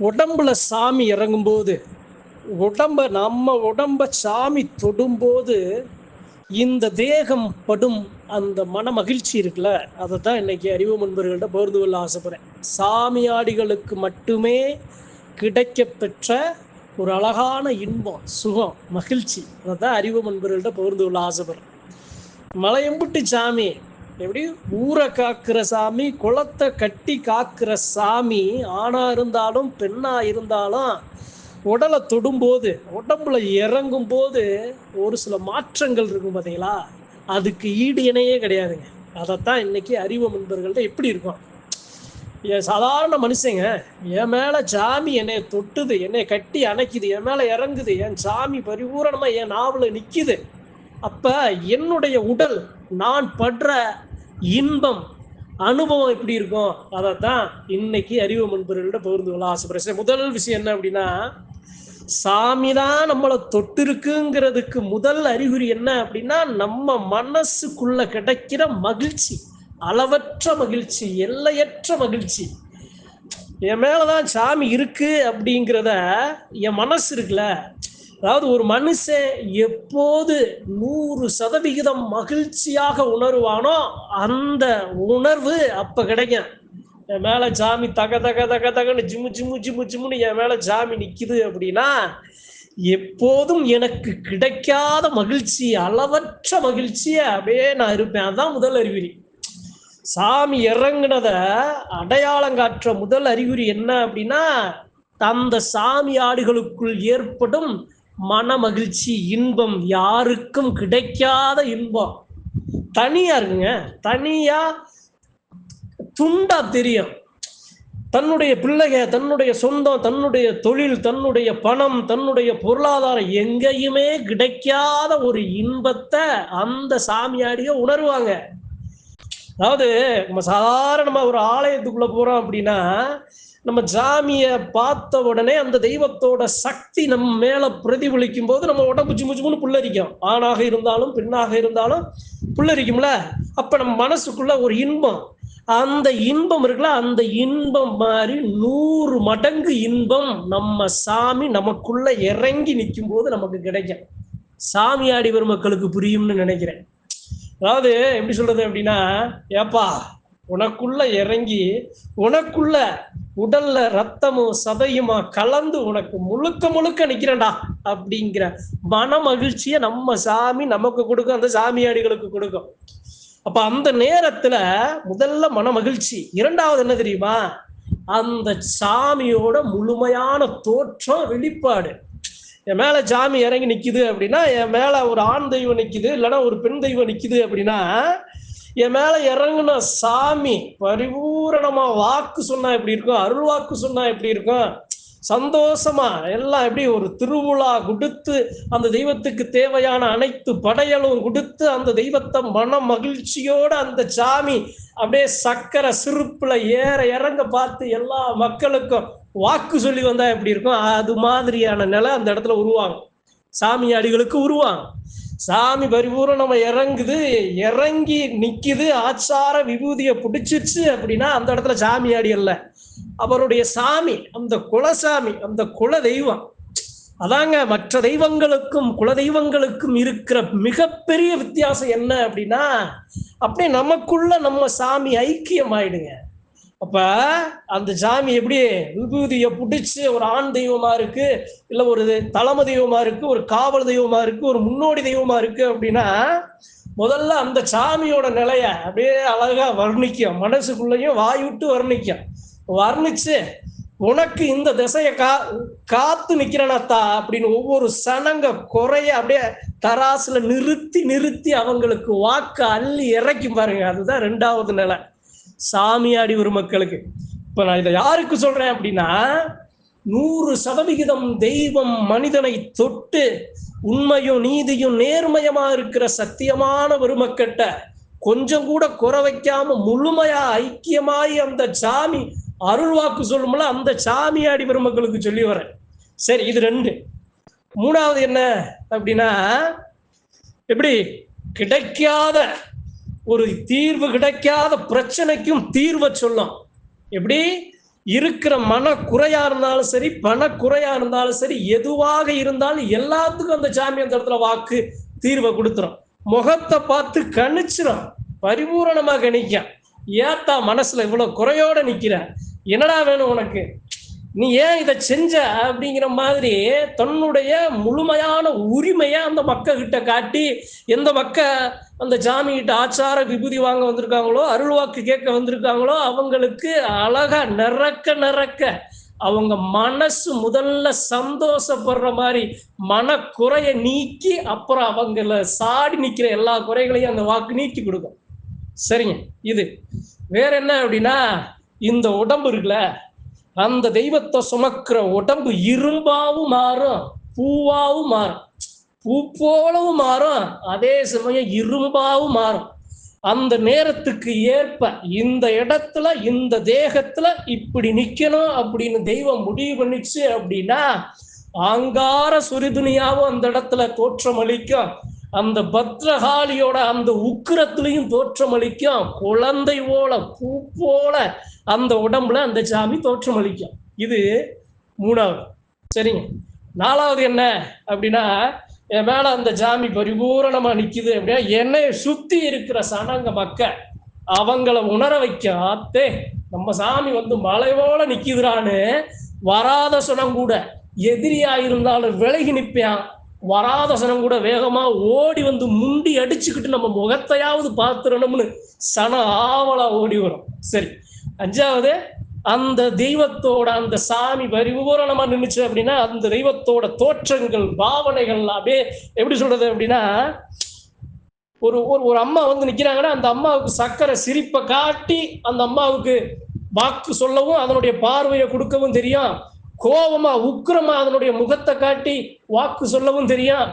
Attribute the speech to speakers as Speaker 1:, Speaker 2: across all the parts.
Speaker 1: உடம்புல சாமி இறங்கும்போது உடம்ப நம்ம உடம்ப சாமி தொடும்போது இந்த தேகம் படும் அந்த மன மகிழ்ச்சி இருக்குல்ல அதை தான் இன்னைக்கு அறிவு முன்பர்கள்ட்ட பகிர்ந்து கொள்ள ஆசைப்படுறேன். சாமியாடிகளுக்கு மட்டுமே கிடைக்கப்பெற்ற ஒரு அழகான இன்பம் சுகம் மகிழ்ச்சி அதை தான் அறிவு முன்பர்கள்ட்ட பகிர்ந்து கொள்ள ஆசைப்படுறேன். மலையம்புட்டி சாமி எப்படி? ஊரை காக்கிற சாமி குளத்தை கட்டி காக்கிற சாமி ஆணா இருந்தாலும் பெண்ணா இருந்தாலும் உடலை தொடும்போது உடம்புல இறங்கும் போது ஒரு சில மாற்றங்கள் இருக்கும் பார்த்தீங்களா அதுக்கு ஈடு இணையே கிடையாதுங்க. அதைத்தான் இன்னைக்கு அறிவு முன்பர்கள்ட்ட எப்படி இருக்கும்? என் சாதாரண மனுஷங்க என் மேலே சாமி என்னை தொட்டுது என்னை கட்டி அணைக்குது என் மேலே இறங்குது என் சாமி பரிபூரணமாக என் நாவலில் நிற்கிது அப்போ என்னுடைய உடல் நான் படுற இன்பம் அனுபவம் எப்படி இருக்கும்? அதை தான் இன்னைக்கு அறிவு முன்பர்கள்ட்ட பகிர்ந்து கொள்ள ஆசைப்படுறேன் முதல் விஷயம் என்ன அப்படின்னா சாமி தான் நம்மளை தொட்டிருக்குங்கிறதுக்கு முதல் அறிகுறி என்ன அப்படின்னா நம்ம மனசுக்குள்ள கிடைக்கிற மகிழ்ச்சி அளவற்ற மகிழ்ச்சி எல்லையற்ற மகிழ்ச்சி. என் மேலதான் சாமி இருக்கு அப்படிங்கிறத என் மனசு இருக்குல்ல அதாவது ஒரு மனுஷன் எப்போது நூறு சதவிகிதம் மகிழ்ச்சியாக உணர்வானோ அந்த உணர்வு அப்ப கிடைக்கும். என் மேல சாமி தக தக தக தகன்னு ஜிம்மு ஜிம்மு ஜிம்மு ஜிம்முன்னு என் மேல சாமி நிக்குது அப்படின்னா எப்போதும் எனக்கு கிடைக்காத மகிழ்ச்சி அளவற்ற மகிழ்ச்சியை அப்படியே நான் இருப்பேன். அதான் முதல் அறிகுறி. சாமி இறங்குனத அடையாளம் காட்டுற முதல் அறிகுறி என்ன அப்படின்னா அந்த சாமி ஆடுகளுக்குள் ஏற்படும் மன மகிழ்ச்சி இன்பம் யாருக்கும் கிடைக்காத இன்பம். தனியா இருக்குங்க தனியா துண்டா தெரியும். தன்னுடைய பிள்ளைக தன்னுடைய சொந்தம் தன்னுடைய தொழில் தன்னுடைய பணம் தன்னுடைய பொருளாதாரம் எங்கேயுமே கிடைக்காத ஒரு இன்பத்தை அந்த சாமியாடிய உணர்வாங்க. அதாவது நம்ம சாதாரணமாக ஒரு ஆலயத்துக்குள்ளே போகிறோம் அப்படின்னா நம்ம ஜாமிய பார்த்த உடனே அந்த தெய்வத்தோட சக்தி நம்ம மேல பிரதிபலிக்கும் போது நம்ம உடம்பு சும்மா சும்முன்னு புல்லரிக்கும். ஆணாக இருந்தாலும் பெண்ணாக இருந்தாலும் புல்லரிக்கும்ல? அப்ப நம்ம மனசுக்குள்ள ஒரு இன்பம். அந்த இன்பம் இருக்குல்ல? அந்த இன்பம் மாதிரி நூறு மடங்கு இன்பம் நம்ம சாமி நமக்குள்ள இறங்கி நிற்கும் போது நமக்கு கிடைக்கும். சாமியாடி பெருமக்களுக்கு புரியும்னு நினைக்கிறேன். அதாவது எப்படி சொல்றது அப்படின்னா ஏப்பா உனக்குள்ள இறங்கி உனக்குள்ள உடல்ல ரத்தமும் சதையுமா கலந்து உனக்கு முழுக்க முழுக்க நிக்கிறண்டா அப்படிங்கிற மன மகிழ்ச்சியை நம்ம சாமி நமக்கு கொடுக்கும் அந்த சாமியாடிகளுக்கு கொடுக்கும். அப்ப அந்த நேரத்துல முதல்ல மன மகிழ்ச்சி இரண்டாவது என்ன தெரியுமா? அந்த சாமியோட முழுமையான தோற்றம் வெளிப்பாடு. என் மேல சாமி இறங்கி நிக்குது அப்படின்னா என் மேல ஒரு ஆண் தெய்வம் நிக்குது இல்லைன்னா ஒரு பெண் தெய்வம் நிக்குது அப்படின்னா என் மேல இறங்குன சாமி பரிபூரணமா வாக்கு சொன்னா எப்படி இருக்கும்? அருள் வாக்கு சொன்னா எப்படி இருக்கும்? சந்தோஷமா எல்லாம் எப்படி ஒரு திருவிழா கொடுத்து அந்த தெய்வத்துக்கு தேவையான அனைத்து படையலும் கொடுத்து அந்த தெய்வத்தை மன மகிழ்ச்சியோட அந்த சாமி அப்படியே சக்கரை சிறுப்புல ஏற இறங்க பார்த்து எல்லா மக்களுக்கும் வாக்கு சொல்லி வந்தா எப்படி இருக்கும்? அது மாதிரியான நிலை அந்த இடத்துல உருவாங்க சாமி அடிகளுக்கு உருவாங்க சாமி பரிபூரணமா இறங்குது இறங்கி நிக்குது ஆச்சார விபூதியை பிடிச்சிருச்சு அப்படின்னா அந்த இடத்துல சாமி ஆடி அல்ல. அவருடைய சாமி அந்த குலசாமி அந்த குல தெய்வம் அதாங்க மற்ற தெய்வங்களுக்கும் குல தெய்வங்களுக்கும் இருக்கிற மிகப்பெரிய வித்தியாசம் என்ன அப்படின்னா அப்படியே நமக்குள்ள நம்ம சாமி ஐக்கியம் ஆயிடுங்க அப்ப அந்த சாமி எப்படி? விபூதியை பிடிச்சு ஒரு ஆண் தெய்வமா இருக்கு இல்ல ஒரு தலைமை தெய்வமா இருக்கு ஒரு காவல் தெய்வமா இருக்கு ஒரு முன்னோடி தெய்வமா இருக்கு அப்படின்னா முதல்ல அந்த சாமியோட நிலைய அப்படியே அழகா வர்ணிக்கும் மனசுக்குள்ளேயும் வாய்விட்டு வர்ணிக்கும் வர்ணிச்சு உனக்கு இந்த திசையை கா காத்து நிக்கிறனத்தா அப்படின்னு ஒவ்வொரு சனங்க குறைய அப்படியே தராசுல நிறுத்தி நிறுத்தி அவங்களுக்கு வாக்கு அள்ளி இறக்கி பாருங்க. அதுதான் ரெண்டாவது நிலை. சாமியாடி ஒரு மக்களுக்கு. இப்போ நான் இதை யாருக்கு சொல்றேன் அப்படின்னா நூறு சதவிகிதம் தெய்வம் மனிதனை தொட்டு உண்மையும் நீதியும் நேர்மயமா இருக்கிற சத்தியமான பெருமக்கிட்ட கொஞ்சம் கூட குறை வைக்காம முழுமையா ஐக்கியமாய் அந்த சாமி அருள்வாக்கு சொல்லும்ல அந்த சாமியாடி பெருமக்களுக்கு சொல்லி வரேன். சரி இது ரெண்டு. மூணாவது என்ன அப்படின்னா எப்படி? கிடைக்காத ஒரு தீர்வு கிடைக்காத பிரச்சனைக்கும் தீர்வை சொல்லும். எப்படி? இருக்கிற மன குறையா இருந்தாலும் சரி பண குறையா இருந்தாலும் சரி எதுவாக இருந்தாலும் எல்லாத்துக்கும் அந்த சாமி அந்த இடத்துல வாக்கு தீர்வை கொடுத்துரும். முகத்தை பார்த்து கணிச்சிரும். பரிபூரணமா கணிக்க ஏத்தா மனசுல இவ்வளவு குறையோட நிக்கிற. என்னடா வேணும் உனக்கு? நீ ஏன் இதை செஞ்ச அப்படிங்கிற மாதிரி தன்னுடைய முழுமையான உரிமையை அந்த மக்கள் கிட்ட காட்டி எந்த மக்க அந்த ஜாமி கிட்ட ஆச்சார விபூதி வாங்க வந்திருக்காங்களோ அருள்வாக்கு கேட்க வந்திருக்காங்களோ அவங்களுக்கு அழகா நிறக்க நிறக்க அவங்க மனசு முதல்ல சந்தோஷப்படுற மாதிரி மனக்குறைய நீக்கி அப்புறம் அவங்கள சாடி நிற்கிற எல்லா குறைகளையும் அந்த வாக்கு நீக்கி கொடுக்கும். சரிங்க. இது. வேற என்ன அப்படின்னா இந்த உடம்பு இருக்குல்ல அந்த தெய்வத்தை சுமக்கிற உடம்பு இரும்பாவும் மாறும் பூவாவும் மாறும். பூ போலவும் மாறும் அதே சமயம் இரும்பாவும் மாறும். அந்த நேரத்துக்கு ஏற்ப இந்த இடத்துல இந்த தேகத்துல இப்படி நிக்கணும் அப்படின்னு தெய்வம் முடிவு பண்ணிச்சு அப்படின்னா ஆங்கார சுரிதுனியாவும் அந்த இடத்துல தோற்றமளிக்கும் அந்த பத்ரகாளியோட அந்த உக்கிரத்திலையும் தோற்றமளிக்கும் குழந்தை போல பூ போல அந்த உடம்புல அந்த சாமி தோற்றமளிக்கும் இது மூணாவது. சரிங்க. நாலாவது என்ன அப்படின்னா என் மேலே அந்த சாமி பரிபூரணமாக நிற்கிது அப்படின்னா என்னை சுற்றி இருக்கிற சனங்க மக்கள் அவங்கள உணர வைக்க ஆத்தே நம்ம சாமி வந்து மலை போல வராத சுனம் கூட எதிரியா இருந்தாலும் விலகி நிற்பான் வராத சனம் கூட வேகமா ஓடி வந்து முண்டி அடிச்சுக்கிட்டு நம்ம முகத்தையாவது பார்த்துடணும்னு சன ஆவலா ஓடி வரும். சரி அஞ்சாவது அந்த தெய்வத்தோட அந்த சாமி பரிபூரணமா நின்றுச்சு அப்படின்னா அந்த தெய்வத்தோட தோற்றங்கள் பாவனைகள் அப்படியே எப்படி சொல்றது அப்படின்னா ஒரு ஒரு ஒரு அம்மா வந்து நிற்கிறாங்கன்னா அந்த அம்மாவுக்கு சக்கரை சிரிப்பை காட்டி அந்த அம்மாவுக்கு வாக்கு சொல்லவும் அதனுடைய பார்வையை கொடுக்கவும் தெரியும். கோபமா உக்கிரமா அதனுடைய முகத்தை காட்டி வாக்கு சொல்லவும் தெரியும்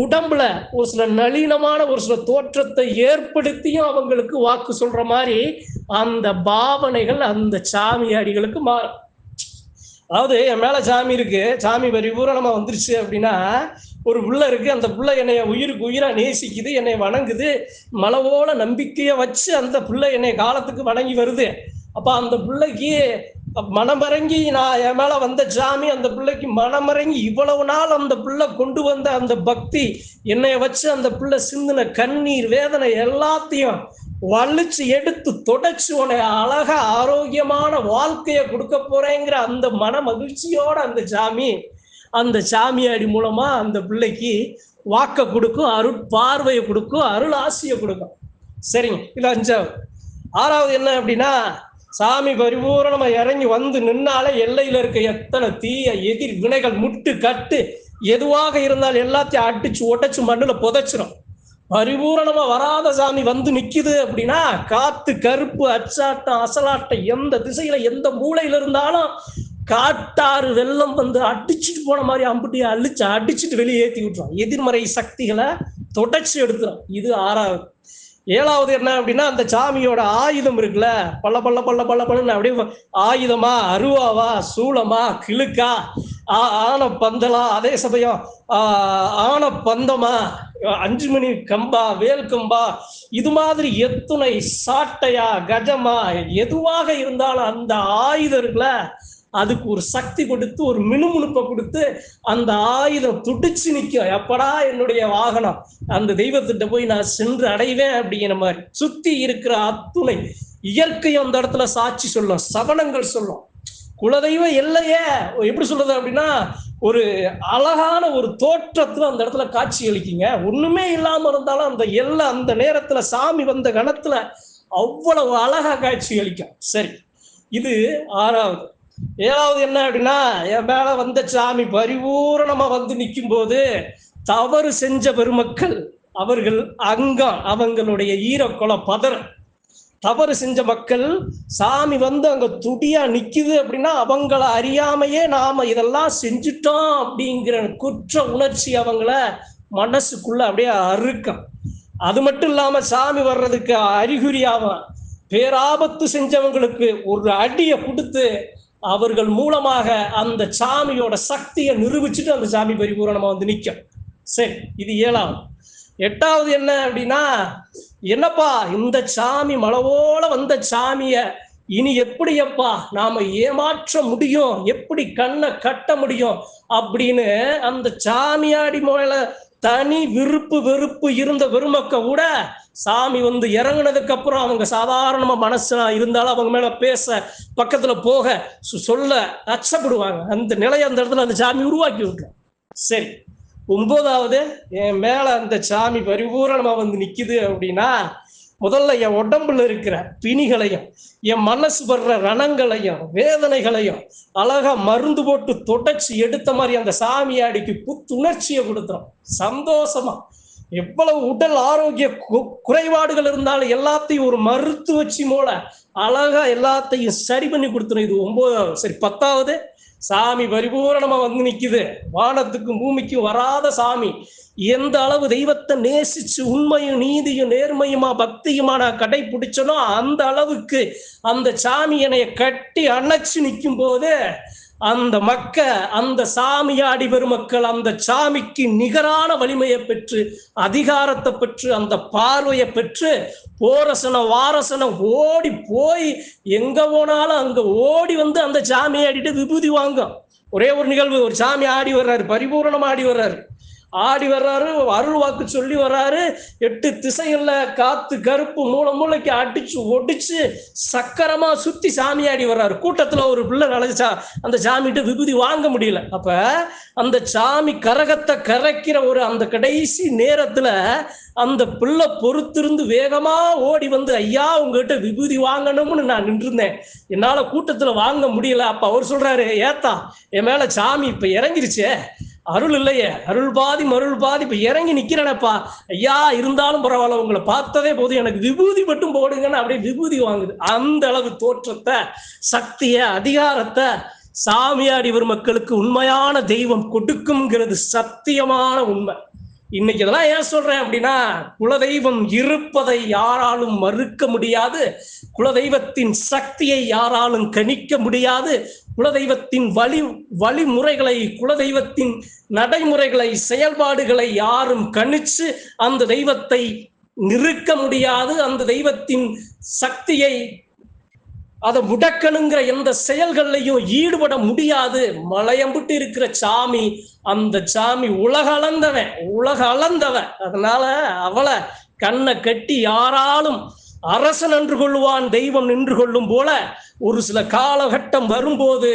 Speaker 1: உடம்புல ஒரு சில நளினமான ஒரு சில தோற்றத்தை ஏற்படுத்தியும் அவங்களுக்கு வாக்கு சொல்ற மாதிரி அந்த பாவனைகள் அந்த சாமியாடிகளுக்கு மாறும். அதாவது என் மேல சாமி இருக்கு சாமி பரிபூரணமா வந்துருச்சு அப்படின்னா ஒரு புள்ள இருக்கு அந்த புள்ள என்னைய உயிருக்கு உயிரா நேசிக்குது என்னை வணங்குது மலவோல நம்பிக்கைய வச்சு அந்த புள்ள என்னை காலத்துக்கு வணங்கி வருது. அப்ப அந்த பிள்ளைக்கு மனமறங்கி நான் என் மேல வந்த சாமி அந்த பிள்ளைக்கு மனமறங்கி இவ்வளவு நாள் அந்த பிள்ளை கொண்டு வந்த அந்த பக்தி என்னைய வச்சு அந்த பிள்ளை சிந்தின கண்ணீர் வேதனை எல்லாத்தையும் வலிச்சு எடுத்து தொடச்சு உன்னை அழகா ஆரோக்கியமான வாழ்க்கையை கொடுக்க போறேங்கிற அந்த மன மகிழ்ச்சியோட அந்த சாமி அந்த சாமியாடி மூலமா அந்த பிள்ளைக்கு வாக்க கொடுக்கும் அருள் பார்வையை கொடுக்கும் அருள் ஆசையை கொடுக்கும். சரிங்க இது அஞ்சாவது. ஆறாவது என்ன அப்படின்னா சாமி பரிபூரணமா இறங்கி வந்து நின்னாலே எல்லையில இருக்க எத்தனை தீய எதிர் வினைகள் முட்டு கட்டு எதுவாக இருந்தாலும் எல்லாத்தையும் அடிச்சு உடைச்சு மண்ணுல புதைச்சிரும். பரிபூரணமா வராத சாமி வந்து நிக்குது அப்படின்னா காத்து கருப்பு அச்சாட்டம் அசலாட்டம் எந்த திசையில எந்த மூளையில இருந்தாலும் காட்டாறு வெள்ளம் வந்து அடிச்சுட்டு போன மாதிரி அம்புட்டியை அழிச்சு அடிச்சுட்டு வெளியே ஏற்றி விட்டுரும். எதிர்மறை சக்திகளை தொடச்சு எடுத்துரும். இது ஆறாவது. ஏழாவது என்ன அப்படின்னா அந்த சாமியோட ஆயுதம் இருக்குல்ல பல்ல பல்ல பல்ல பல்ல பல்லன்னு அப்படியே ஆயுதமா அருவாவா சூளமா கிழுக்கா ஆன பந்தலா அதே சமயம் ஆன பந்தமா அஞ்சு மணி கம்பா வேல் கம்பா இது மாதிரி எத்துணை சாட்டையா கஜமா எதுவாக இருந்தாலும் அந்த ஆயுதம் இருக்குல்ல அதுக்கு ஒரு சக்தி கொடுத்து ஒரு மினுமுணுப்பை கொடுத்து அந்த ஆயுதம் துடிச்சு நிற்கும் எப்படா என்னுடைய வாகனம்? அந்த தெய்வத்திட்ட போய் நான் சென்று அடைவேன் அப்படிங்கிற மாதிரி. சுத்தி இருக்கிற அத்துணை இயற்கை அந்த இடத்துல சாட்சி சொல்லும் சவணங்கள் சொல்லும். குலதெய்வம் இல்லையே எப்படி சொல்றது அப்படின்னா ஒரு அழகான ஒரு தோற்றத்துல அந்த இடத்துல காட்சி அளிக்குங்க. ஒண்ணுமே இல்லாம இருந்தாலும் அந்த எல்லை அந்த நேரத்துல சாமி வந்த கணத்துல அவ்வளவு அழகா காட்சி அளிக்கும். சரி இது ஆறாவது. ஏழாவது என்ன அப்படின்னா என் மேல வந்த சாமி பரிபூரணமா வந்து நிற்கும் போது தவறு செஞ்ச பெருமக்கள் அவர்கள் அங்கம் அவங்களுடைய ஈரக்குல பதற. தவறு செஞ்ச மக்கள் சாமி வந்து அங்க துடியா நிக்குது அப்படின்னா அவங்கள அறியாமையே நாம இதெல்லாம் செஞ்சுட்டோம் அப்படிங்கிற குற்ற உணர்ச்சி அவங்கள மனசுக்குள்ள அப்படியே அறுக்கம். அது மட்டும் இல்லாம சாமி வர்றதுக்கு அறிகுறியாம பேராபத்து செஞ்சவங்களுக்கு ஒரு அடியை கொடுத்து அவர்கள் மூலமாக அந்த சாமியோட சக்தியை நிரூபிச்சுட்டு அந்த சாமி பரிபூரணமா வந்து நிற்கும் சரி இது ஏழாவது. எட்டாவது என்ன அப்படின்னா என்னப்பா இந்த சாமி மலவோட வந்த சாமிய இனி எப்படி எப்பா நாம ஏமாற்ற முடியும்? எப்படி கண்ணை கட்ட முடியும்? அப்படின்னு அந்த சாமியாடி மேல தனி விருப்பு வெறுப்பு இருந்த வெறுமக்க கூட சாமி வந்து இறங்கினதுக்கு அப்புறம் அவங்க சாதாரணமா மனசுனா இருந்தாலும் அவங்க மேல பேச பக்கத்துல போக சொல்ல அச்சப்படுவாங்க. அந்த நிலையை அந்த இடத்துல அந்த சாமி உருவாக்கி விட்டுரும். சரி ஒன்பதாவது என் மேல அந்த சாமி பரிபூரணமா வந்து நிக்குது அப்படின்னா முதல்ல என் உடம்புல இருக்கிற பிணிகளையும் என் மனசு வர்ற ரணங்களையும் வேதனைகளையும் அழகா மருந்து போட்டு தொடச்சி எடுத்த மாதிரி அந்த சாமியாடிக்கு புத்துணர்ச்சியை கொடுத்துரும் சந்தோஷமா. எவ்வளவு உடல் ஆரோக்கிய கு- குறைபாடுகள் இருந்தாலும் எல்லாத்தையும் ஒரு மருத்துவச்சி மூல அழகா எல்லாத்தையும் சரி பண்ணி கொடுத்துரும். இது ஒன்பதாவது சரி பத்தாவது. சாமி பரிபூரணமா வந்து நிக்குது. வானத்துக்கும் பூமிக்கும் வராத சாமி. எந்த அளவு தெய்வத்தை நேசிச்சு உண்மையும் நீதியும் நேர்மையுமா பக்தியுமா நான் கடைபிடிச்சனோ அந்த அளவுக்கு அந்த சாமி என்னைய கட்டி அணைச்சு நிற்கும் போது அந்த மக்க அந்த சாமியாடி பெருமக்கள் அந்த சாமிக்கு நிகரான வலிமையை பெற்று அதிகாரத்தை பெற்று அந்த பார்வையை பெற்று போரசன வாரசன ஓடி போய் எங்க போனாலும் அங்க ஓடி வந்து அந்த சாமியாடிட்டு விபூதி வாங்கும். ஒரே ஒரு நிகழ்வு ஒரு சாமி ஆடி வர்றாரு பரிபூரணம் ஆடி வர்றாரு. ஆடி வர்றாரு அருள் வாக்கு சொல்லி வர்றாரு. எட்டு திசைகள்ல காத்து கருப்பு மூளை மூளைக்கு அடிச்சு ஒடிச்சு சக்கரமா சுத்தி சாமி ஆடி வர்றாரு. கூட்டத்துல ஒரு பிள்ளை நினைச்சா அந்த சாமிகிட்ட விபூதி வாங்க முடியல. அப்ப அந்த சாமி கரகத்தை கரைக்கிற ஒரு அந்த கடைசி நேரத்துல அந்த பிள்ளை பொறுத்திருந்து வேகமா ஓடி வந்து ஐயா உங்ககிட்ட விபூதி வாங்கணும்னு நான் நின்றுருந்தேன். என்னால கூட்டத்துல வாங்க முடியல. அப்ப அவர் சொல்றாரு ஏத்தா என் மேல சாமி இப்ப இறங்கிருச்சே. அருள் இல்லையே. அருள் பாதி மருள் பாதி இப்ப இறங்கி நிக்கிறேனப்பா. ஐயா இருந்தாலும் பரவாயில்ல உங்களை பார்த்ததே போதும். எனக்கு விபூதி மட்டும் போடுங்கன்னு அப்படியே விபூதி வாங்குது. அந்த அளவு தோற்றத்தை சக்திய அதிகாரத்தை சாமியாடி மக்களுக்கு உண்மையான தெய்வம் கொடுக்கும்ங்கிறது சத்தியமான உண்மை. இன்னைக்கு இதெல்லாம் ஏன் சொல்றேன் அப்படின்னா குலதெய்வம் இருப்பதை யாராலும் மறுக்க முடியாது. குலதெய்வத்தின் சக்தியை யாராலும் கணிக்க முடியாது. குலதெய்வத்தின் வழி வழிமுறைகளை குலதெய்வத்தின் நடைமுறைகளை செயல்பாடுகளை யாரும் கணிச்சு அந்த தெய்வத்தை நிறுக்க முடியாது. அந்த தெய்வத்தின் சக்தியை அதை முடக்கணுங்கிற எந்த செயல்கள்லையும் ஈடுபட முடியாது. மலையம்பிட்டு இருக்கிற சாமி அந்த சாமி உலக அளந்தவன் உலக அளந்தவன் அதனால அவளை கண்ணை கட்டி யாராலும் அரசன் நின்று கொள்வான் தெய்வம் நின்று கொள்ளும் போல ஒரு சில காலகட்டம் வரும்போது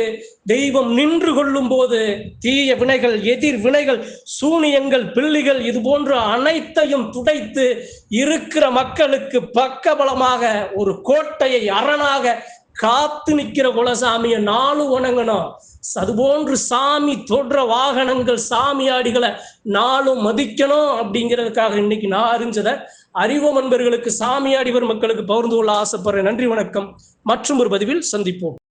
Speaker 1: தெய்வம் நின்று கொள்ளும் போது தீய வினைகள் எதிர் வினைகள் சூனியங்கள் பிள்ளிகள் இது போன்ற அனைத்தையும் துடைத்து இருக்கிற மக்களுக்கு பக்கபலமாக ஒரு கோட்டையை அரணாக காத்து நிற்கிற குலசாமியை நாளும் வணங்கணும். அதுபோன்று சாமி தொடுற வாகனங்கள் சாமியாடிகளை நாளும் மதிக்கணும் அப்படிங்கிறதுக்காக இன்னைக்கு நான் அறிஞ்சதை அறிவோம் அன்பர்களுக்கு சாமியாடிவர் மக்களுக்கு பகிர்ந்து கொள்ள ஆசைப்படுறேன். நன்றி வணக்கம். மற்றும் ஒரு பதிவில் சந்திப்போம்.